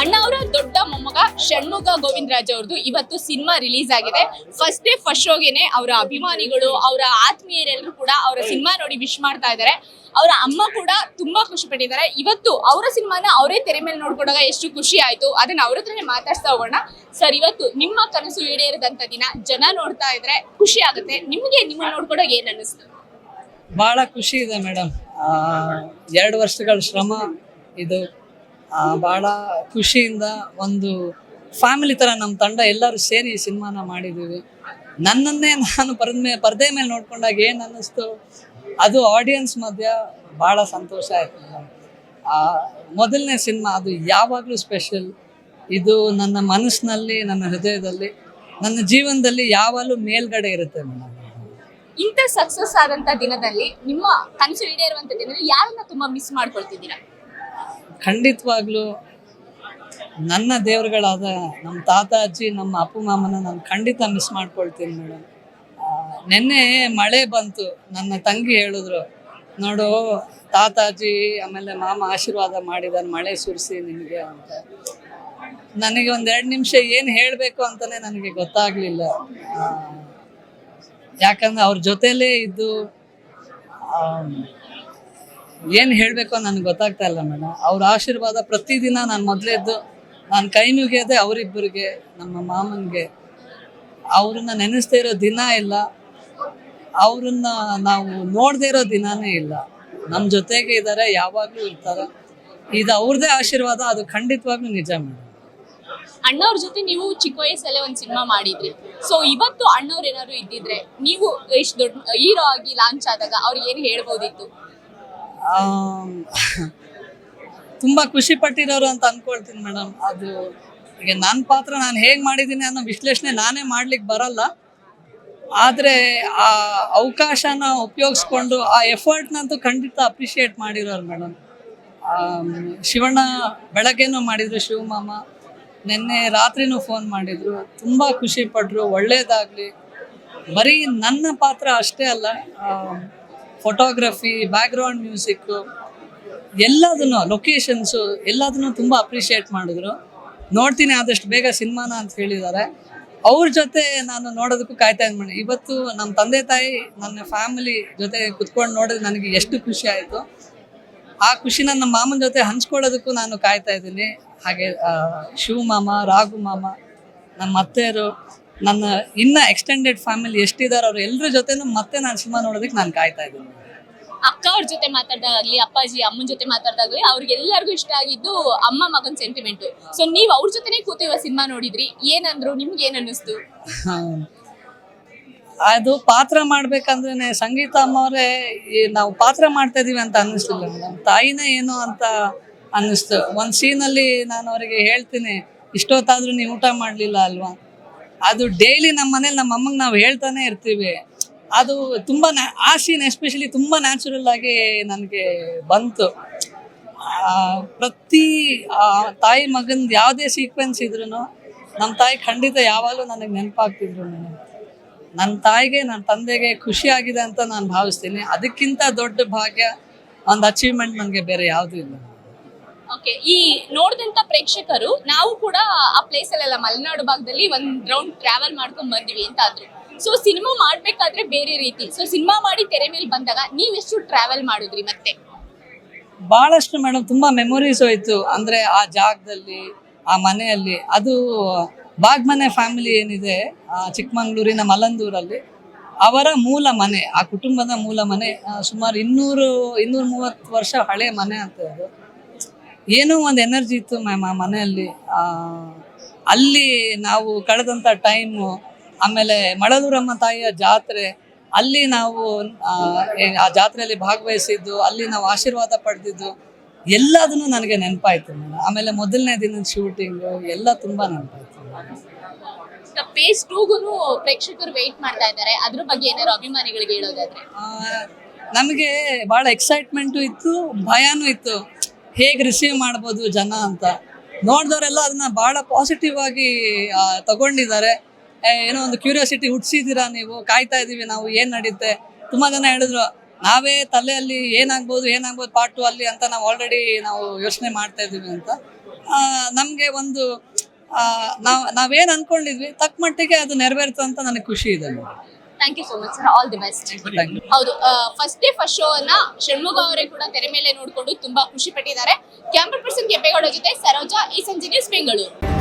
ಅಣ್ಣ ಅವರ ದೊಡ್ಡ ಮೊಮ್ಮಗ ಷಣ್ಮುಖ ಗೋವಿಂದರಾಜ್ ಅವ್ರದ್ದು ಇವತ್ತು ಸಿನಿಮಾ ರಿಲೀಸ್ ಆಗಿದೆ. ಫಸ್ಟ್ ಡೇ ಫಸ್ಟ್ ಶೋಗೆನೆ ಅವರ ಅಭಿಮಾನಿಗಳು, ಅವರ ಆತ್ಮೀಯರೆಲ್ಲರೂ ಕೂಡ ಅವರ ಸಿನಿಮಾ ನೋಡಿ ವಿಶ್ ಮಾಡ್ತಾ ಇದ್ದಾರೆ. ಅವರ ಅಮ್ಮ ಕೂಡ ತುಂಬಾ ಖುಷಿ ಪಟ್ಟಿದ್ದಾರೆ. ಇವತ್ತು ಅವರ ಸಿನಿಮಾನ ಅವರೇ ತೆರೆ ಮೇಲೆ ನೋಡ್ಕೊಂಡಾಗ ಎಷ್ಟು ಖುಷಿ ಆಯ್ತು ಅದನ್ನ ಅವ್ರ ಹತ್ರನೇ ಮಾತಾಡ್ತಾ ಹೋಗೋಣ. ಸರ್ ಇವತ್ತು ನಿಮ್ಮ ಕನಸು ಈಡೇರಿದಂತ ದಿನ ಜನ ನೋಡ್ತಾ ಇದ್ರೆ ಖುಷಿ ಆಗುತ್ತೆ. ನಿಮ್ಗೆ ನಿಮ್ಮ ನೋಡ್ಕೊಂಡಾಗ ಏನ್ ಅನ್ನಿಸ್ತು? ಬಹಳ ಖುಷಿ ಇದೆ ಮೇಡಮ್ ಎರಡು ವರ್ಷಗಳ ಶ್ರಮ, ಇದು ಭಾಳ ಖುಷಿಯಿಂದ ಒಂದು ಫ್ಯಾಮಿಲಿ ಥರ ನಮ್ಮ ತಂಡ ಎಲ್ಲರೂ ಸೇರಿ ಸಿನಿಮಾನ ಮಾಡಿದ್ದೀವಿ ನನ್ನನ್ನೇ ನಾನು ಪರದ ಮೇಲೆ ಪರದೆ ಮೇಲೆ ನೋಡ್ಕೊಂಡಾಗ ಏನು ಅನ್ನಿಸ್ತು? ಅದು ಆಡಿಯನ್ಸ್ ಮಧ್ಯ ಭಾಳ ಸಂತೋಷ ಆಯ್ತು ಆ, ಮೊದಲನೇ ಸಿನಿಮಾ ಅದು ಯಾವಾಗಲೂ ಸ್ಪೆಷಲ್ ಇದು ನನ್ನ ಮನಸ್ಸಿನಲ್ಲಿ, ನನ್ನ ಹೃದಯದಲ್ಲಿ, ನನ್ನ ಜೀವನದಲ್ಲಿ ಯಾವಾಗಲೂ ಮೇಲ್ಗಡೆ ಇರುತ್ತೆ ಇಂಥ ಸಕ್ಸಸ್ ಆದಂತ ದಿನದಲ್ಲಿ ನಿಮ್ಮ ಕನಸು ಈಡೇರುವಂತ ದಿನದಲ್ಲಿ ಯಾರನ್ನ ತುಂಬಾ ಮಿಸ್ ಮಾಡ್ಕೊಳ್ತಿದ್ದೀರಾ? ಖಂಡಿತವಾಗ್ಲೂ ನನ್ನ ದೇವರುಗಳಾದ ನಮ್ಮ ತಾತ, ಅಜ್ಜಿ, ನಮ್ಮ ಅಪ್ಪು, ಮಾಮನ ನಾನು ಖಂಡಿತ ಮಿಸ್ ಮಾಡ್ಕೊಳ್ತೀನಿ ಮೇಡಮ್ ನಿನ್ನೆ ಮಳೆ ಬಂತು, ನನ್ನ ತಂಗಿ ಹೇಳಿದ್ರು, ನೋಡು, ತಾತ, ಅಜ್ಜಿ, ಆಮೇಲೆ ಮಾಮ ಆಶೀರ್ವಾದ ಮಾಡಿದಾರೆ, ಮಳೆ ಸುರಿಸಿ ನಿಮಗೆ ಅಂತ. ನನಗೆ ಒಂದೆರಡು ನಿಮಿಷ ಏನು ಹೇಳಬೇಕು ಅಂತಲೇ ನನಗೆ ಗೊತ್ತಾಗಲಿಲ್ಲ. ಯಾಕಂದ್ರೆ ಅವ್ರ ಜೊತೆಲೇ ಇದ್ದು ಏನು ಹೇಳಬೇಕು ನನಗೆ ಗೊತ್ತಾಗ್ತಾ ಇಲ್ಲ ಮೇಡಮ್ ಅವ್ರ ಆಶೀರ್ವಾದ ಪ್ರತಿದಿನ ನಾನು ಮೊದಲೇದ್ದು ನಾನು ಕೈ ನುಗಿಯೋದೆ ಅವರಿಬ್ಬರಿಗೆ ನಮ್ಮ ಮಾಮನಿಗೆ, ಅವ್ರನ್ನ ನೆನೆಸ್ತಾ ಇರೋ ದಿನ ಇಲ್ಲ. ಅವ್ರನ್ನ ನಾವು ನೋಡದೇ ಇರೋ ದಿನಾನೇ ಇಲ್ಲ. ನಮ್ಮ ಜೊತೆಗೆ ಇದ್ದಾರೆ ಯಾವಾಗಲೂ ಇರ್ತಾರೆ. ಇದು ಅವ್ರದೇ ಆಶೀರ್ವಾದ, ಅದು ಖಂಡಿತವಾಗ್ಲೂ ನಿಜ ಮೇಡಮ್ ಅಣ್ಣವ್ರ ಜೊತೆ ನೀವು ಚಿಕ್ಕ ವಯಸ್ಸಲ್ಲೇ ಒಂದು ಸಿನಿಮಾ ಮಾಡಿದ್ರಿ. ಸೊ ಇವತ್ತು ಅಣ್ಣವ್ರು ಏನಾದ್ರು ಇದ್ದಿದ್ರೆ ನೀವು ಇಷ್ಟು ದೊಡ್ಡ ಹೀರೋ ಆಗಿ ಲಾಂಚ್ ಆದಾಗ ಅವ್ರಿಗೆ ಏನು ಹೇಳ್ಬೋದಿತ್ತು? ತುಂಬಾ ಖುಷಿ ಪಟ್ಟಿರೋರು ಅಂತ ಅನ್ಕೊಳ್ತೀನಿ ಮೇಡಮ್ ಅದು ಈಗ ನನ್ನ ಪಾತ್ರ ನಾನು ಹೇಗೆ ಮಾಡಿದ್ದೀನಿ ಅನ್ನೋ ವಿಶ್ಲೇಷಣೆ ನಾನೇ ಮಾಡ್ಲಿಕ್ಕೆ ಬರಲ್ಲ. ಆದರೆ ಆ ಅವಕಾಶನ ಉಪಯೋಗಿಸ್ಕೊಂಡು ಆ ಎಫರ್ಟ್ನಂತೂ ಖಂಡಿತ ಅಪ್ರಿಷಿಯೇಟ್ ಮಾಡಿರೋರು ಮೇಡಮ್ ಶಿವಣ್ಣ ಬೆಳಗ್ಗೆನೂ ಮಾಡಿದ್ರು, ಶಿವಮಾಮ. ನಿನ್ನೆ ರಾತ್ರಿನೂ ಫೋನ್ ಮಾಡಿದ್ರು. ತುಂಬ ಖುಷಿ ಪಟ್ರು, ಒಳ್ಳೇದಾಗಲಿ. ಬರೀ ನನ್ನ ಪಾತ್ರ ಅಷ್ಟೇ ಅಲ್ಲ ಫೋಟೋಗ್ರಫಿ ಬ್ಯಾಕ್ಗ್ರೌಂಡ್ ಮ್ಯೂಸಿಕ್ಕು ಎಲ್ಲದನ್ನು ಲೊಕೇಶನ್ಸು ಎಲ್ಲದನ್ನು ತುಂಬ ಅಪ್ರಿಷಿಯೇಟ್ ಮಾಡಿದ್ರು. ನೋಡ್ತೀನಿ ಆದಷ್ಟು ಬೇಗ ಸಿನಿಮಾನ ಅಂತ ಹೇಳಿದ್ದಾರೆ. ಅವ್ರ ಜೊತೆ ನಾನು ನೋಡೋದಕ್ಕೂ ಕಾಯ್ತಾ ಇದ್ದೀನಿ ಇವತ್ತು ನಮ್ಮ ತಂದೆ ತಾಯಿ ನನ್ನ ಫ್ಯಾಮಿಲಿ ಜೊತೆ ಕುತ್ಕೊಂಡು ನೋಡಿದ್ರೆ ನನಗೆ ಎಷ್ಟು ಖುಷಿ ಆಯಿತು. ಆ ಖುಷಿ ನನ್ನ ಮಾಮನ ಜೊತೆ ಹಂಚ್ಕೊಳ್ಳೋದಕ್ಕೂ ನಾನು ಕಾಯ್ತಾ ಇದ್ದೀನಿ. ಹಾಗೆ ಶಿವ ಮಾಮ ರಾಘು ಮಾಮ, ನಮ್ಮ ಅತ್ತೆಯರು ನನ್ನ ಇನ್ನ ಎಕ್ಸ್ಟೆಂಡೆಡ್ ಫ್ಯಾಮಿಲಿ ಎಷ್ಟಿದ್ದಾರೆ ಅವ್ರು ಎಲ್ಲರ ಜೊತೆನೂ ಮತ್ತೆ ನಾನು ಸಿನಿಮಾ ನೋಡೋದಕ್ಕೆ ನಾನು ಕಾಯ್ತಾ ಇದ್ದೀನಿ. ಅಕ್ಕ ಅವ್ರ ಜೊತೆ ಮಾತಾಡ್ದಾಗ್ಲಿ ಅಪ್ಪಾಜಿ ಅಮ್ಮನ ಜೊತೆ ಮಾತಾಡ್ದಾಗ್ಲಿ ಅವ್ರಿಗೆಲ್ಲರಿಗೂ ಇಷ್ಟ ಆಗಿದ್ದು ಅಮ್ಮ ಮಗನ್ ಸೆಂಟಿಮೆಂಟ್ ಸೊ ನೀವು ಅವ್ರ ಜೊತೆನೆ ಕೂತು ಇವಾಗ ಸಿನಿಮಾ ನೋಡಿದ್ರಿ ಏನಂದ್ರು ನಿಮ್ಗೆ ಏನ್ ಅನ್ನಿಸ್ತು. ಅದು ಪಾತ್ರ ಮಾಡ್ಬೇಕಂದ್ರೆ ಸಂಗೀತ ಅಮ್ಮವರೇ ನಾವು ಪಾತ್ರ ಮಾಡ್ತಾ ಇದೀವಿ ಅಂತ ಅನ್ನಿಸ್ತಿಲ್ಲ ನಮ್ಮ ತಾಯಿನೇ ಏನು ಅಂತ ಅನ್ನಿಸ್ತು. ಒಂದು ಸೀನಲ್ಲಿ ನಾನು ಅವರಿಗೆ ಹೇಳ್ತೀನಿ ಇಷ್ಟೊತ್ತಾದ್ರೂ ನೀವು ಊಟ ಮಾಡಲಿಲ್ಲ ಅಲ್ವಾ? ಅದು ಡೈಲಿ ನಮ್ಮ ಮನೇಲಿ ನಮ್ಮ ಅಮ್ಮಗೆ ನಾವು ಹೇಳ್ತಾನೆ ಇರ್ತೀವಿ. ಅದು ತುಂಬ ಆ ಸೀನ್ ಎಸ್ಪೆಷಲಿ ತುಂಬ ನ್ಯಾಚುರಲ್ ಆಗಿ ನನಗೆ ಬಂತು. ಪ್ರತಿ ತಾಯಿ ಮಗಂದು ಯಾವುದೇ ಸೀಕ್ವೆನ್ಸ್ ಇದ್ರೂ ನಮ್ಮ ತಾಯಿ ಖಂಡಿತ ಯಾವಾಗಲೂ ನನಗೆ ನೆನಪಾಗ್ತಿದ್ರು ನನಗೆ ನನ್ನ ತಾಯಿಗೆ ನನ್ನ ತಂದೆಗೆ ಖುಷಿಯಾಗಿದೆ ಅಂತ ನಾನು ಭಾವಿಸ್ತೀನಿ. ಅದಕ್ಕಿಂತ ದೊಡ್ಡ ಭಾಗ್ಯ, ಒಂದು ಅಚೀವ್ಮೆಂಟ್ ನನಗೆ ಬೇರೆ ಯಾವುದೂ ಇಲ್ಲ. ಓಕೆ ಈ ನೋಡಿದಂತ ಪ್ರೇಕ್ಷಕರು, ನಾವು ಕೂಡ ಆ ಪ್ಲೇಸ್ ಅಲ್ಲೆಲ್ಲ ಮಲೆನಾಡು ಭಾಗದಲ್ಲಿ ಒಂದ್ ರೌಂಡ್ ಟ್ರಾವೆಲ್ ಮಾಡ್ಕೊಂಡ್ ಬಂದಿವಿ ಅಂತ ಸೊ ಸಿನಿಮಾ ಮಾಡ್ಬೇಕಾದ್ರೆ ಬೇರೆ ರೀತಿ. ಸೊ ಸಿನಿಮಾ ಮಾಡಿ ತೆರೆ ಮೇಲೆ ಬಂದಾಗ ನೀವ್ ಎಷ್ಟು ಟ್ರಾವೆಲ್ ಮಾಡಿದ್ರಿ ಮತ್ತೆ? ಭಾಳಷ್ಟು ಮೇಡಮ್ ತುಂಬಾ ಮೆಮೊರೀಸ್ ಹೋಯ್ತು. ಅಂದ್ರೆ ಆ ಜಾಗದಲ್ಲಿ, ಆ ಮನೆಯಲ್ಲಿ, ಅದು ಬಾಗ್ಮನೆ ಫ್ಯಾಮಿಲಿ ಏನಿದೆ ಚಿಕ್ಕಮಂಗ್ಳೂರಿನ ಮಲ್ಲಂದೂರಲ್ಲಿ, ಅವರ ಮೂಲ ಮನೆ, ಆ ಕುಟುಂಬದ ಮೂಲ ಮನೆ ಸುಮಾರು ಇನ್ನೂರು ಇನ್ನೂರ ಮೂವತ್ತು ವರ್ಷ ಹಳೆ ಮನೆ ಅಂತ ಅದು. ಏನೋ ಒಂದು ಎನರ್ಜಿ ಇತ್ತು ಮ್ಯಾಮ್ ಆ ಮನೆಯಲ್ಲಿ. ಅಲ್ಲಿ ನಾವು ಕಳೆದಂಥ ಟೈಮು ಆಮೇಲೆ ಮಳಲೂರಮ್ಮ ತಾಯಿಯ ಜಾತ್ರೆ ಅಲ್ಲಿ ನಾವು ಆ, ಜಾತ್ರೆಯಲ್ಲಿ ಭಾಗವಹಿಸಿದ್ದು ಅಲ್ಲಿ ನಾವು ಆಶೀರ್ವಾದ ಪಡೆದಿದ್ದು ಎಲ್ಲದನ್ನು ನನಗೆ ನೆನಪಾಯ್ತು ಮೇಡಮ್ ಆಮೇಲೆ ಮೊದಲನೇ ದಿನದ ಶೂಟಿಂಗು ಎಲ್ಲ ತುಂಬ ನೆನಪಾಯ್ತು ಪೇಸ್ ಟೂಗುನು ಪ್ರೇಕ್ಷಕರು ವೇಟ್ ಮಾಡ್ತಾ ಇದ್ದಾರೆ. ಅದ್ರ ಬಗ್ಗೆ ಏನಾದ್ರು ಅಭಿಮಾನಿಗಳಿಗೆ ಹೇಳೋದಾದ್ರೆ. ನಮಗೆ ಭಾಳ ಎಕ್ಸೈಟ್ಮೆಂಟು ಇತ್ತು ಭಯನೂ ಇತ್ತು. ಹೇಗೆ ರಿಸೀವ್ ಮಾಡ್ಬೋದು ಜನ ಅಂತ. ನೋಡಿದವರೆಲ್ಲ ಅದನ್ನ ಭಾಳ ಪಾಸಿಟಿವ್ ಆಗಿ ತಗೊಂಡಿದ್ದಾರೆ. ಏನೋ ಒಂದು ಕ್ಯೂರಿಯಾಸಿಟಿ ಹುಟ್ಟಿಸಿದ್ದೀರಾ ನೀವು? ಕಾಯ್ತಾ ಇದ್ದೀವಿ ನಾವು, ಏನು ನಡೆಯುತ್ತೆ ತುಂಬ ಜನ ಹೇಳಿದ್ರು, ನಾವೇ ತಲೆಯಲ್ಲಿ ಏನಾಗ್ಬೋದು ಏನಾಗ್ಬೋದು ಪಾರ್ಟ್ ಟು ಅಲ್ಲಿ ಅಂತ ನಾವು ಆಲ್ರೆಡಿ ನಾವು ಯೋಚನೆ ಮಾಡ್ತಾ ಇದ್ದೀವಿ ಅಂತ. ನಮಗೆ ಒಂದು ನಾವು, ನಾವೇನು ನಾವೇನ್ ಅನ್ಕೊಂಡಿದ್ವಿ, ತಕ್ಕ ಮಟ್ಟಿಗೆ ಅದು ನೆರವೇರ್ತು ಅಂತ ನನಗೆ ಖುಷಿ ಇದೆ thank you so much sir all the best ಹೌದು ಫಸ್ಟ್ ಡೇ ಫಸ್ಟ್ ಶೋ ಅನ್ನ ಷಣ್ಮುಗ ಅವರೇ ಕೂಡ ತೆರೆ ಮೇಲೆ ನೋಡ್ಕೊಂಡು ತುಂಬಾ ಖುಷಿ ಪಟ್ಟಿದ್ದಾರೆ. ಕ್ಯಾಮ್ರಾ ಪರ್ಸನ್ ಕೆಂಪೇಗೌಡ ಜೊತೆ ಸರೋಜಾ ಈ ಸಂಜೆ ನ್ಯೂಸ್ ಬೆಂಗಳೂರು